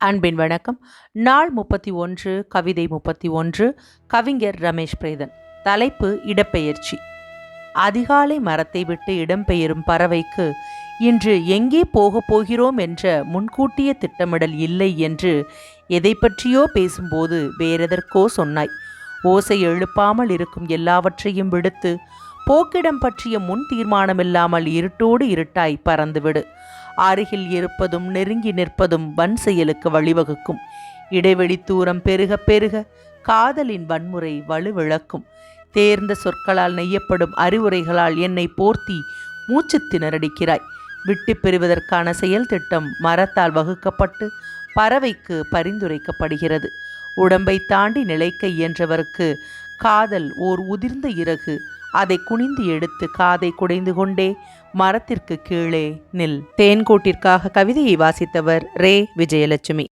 அன்பின் வணக்கம். நாள் முப்பத்தி ஒன்று கவிதை முப்பத்தி ஒன்று கவிஞர் ரமேஷ் பிரேதன். தலைப்பு இடப்பெயர்ச்சி. அதிகாலை மரத்தை விட்டு இடம்பெயரும் பறவைக்கு இன்று எங்கே போகப் போகிறோம் என்ற முன்கூட்டிய திட்டமிடல் இல்லை என்று எதை பற்றியோ பேசும்போது வேறெதற்கோ சொன்னாய். ஓசை எழுப்பாமல் இருக்கும் எல்லாவற்றையும் விடுத்து போக்கிடம் பற்றிய முன் தீர்மானமில்லாமல் இருட்டோடு இருட்டாய் பறந்துவிடு. அருகில் இருப்பதும் நெருங்கி நிற்பதும் வன் செயலுக்கு வழிவகுக்கும். இடைவெளி தூரம் பெருக பெருக காதலின் வன்முறை வலுவிழக்கும். தேர்ந்த சொற்களால் நெய்யப்படும் அறிவுரைகளால் என்னை போர்த்தி மூச்சு திணறடிக்கிறாய். விட்டு பெறுவதற்கான செயல் திட்டம் மரத்தால் வகுக்கப்பட்டு பறவைக்கு பரிந்துரைக்கப்படுகிறது. உடம்பை தாண்டி நிலைக்க இயன்றவருக்கு காதல் ஓர் உதிர்ந்த இறகு. அதை குனிந்து எடுத்து காதை குடைந்து கொண்டே மரத்திற்கு கீழே நில். தேன்கூட்டிற்காக கவிதையை வாசித்தவர் ரே. விஜயலட்சுமி.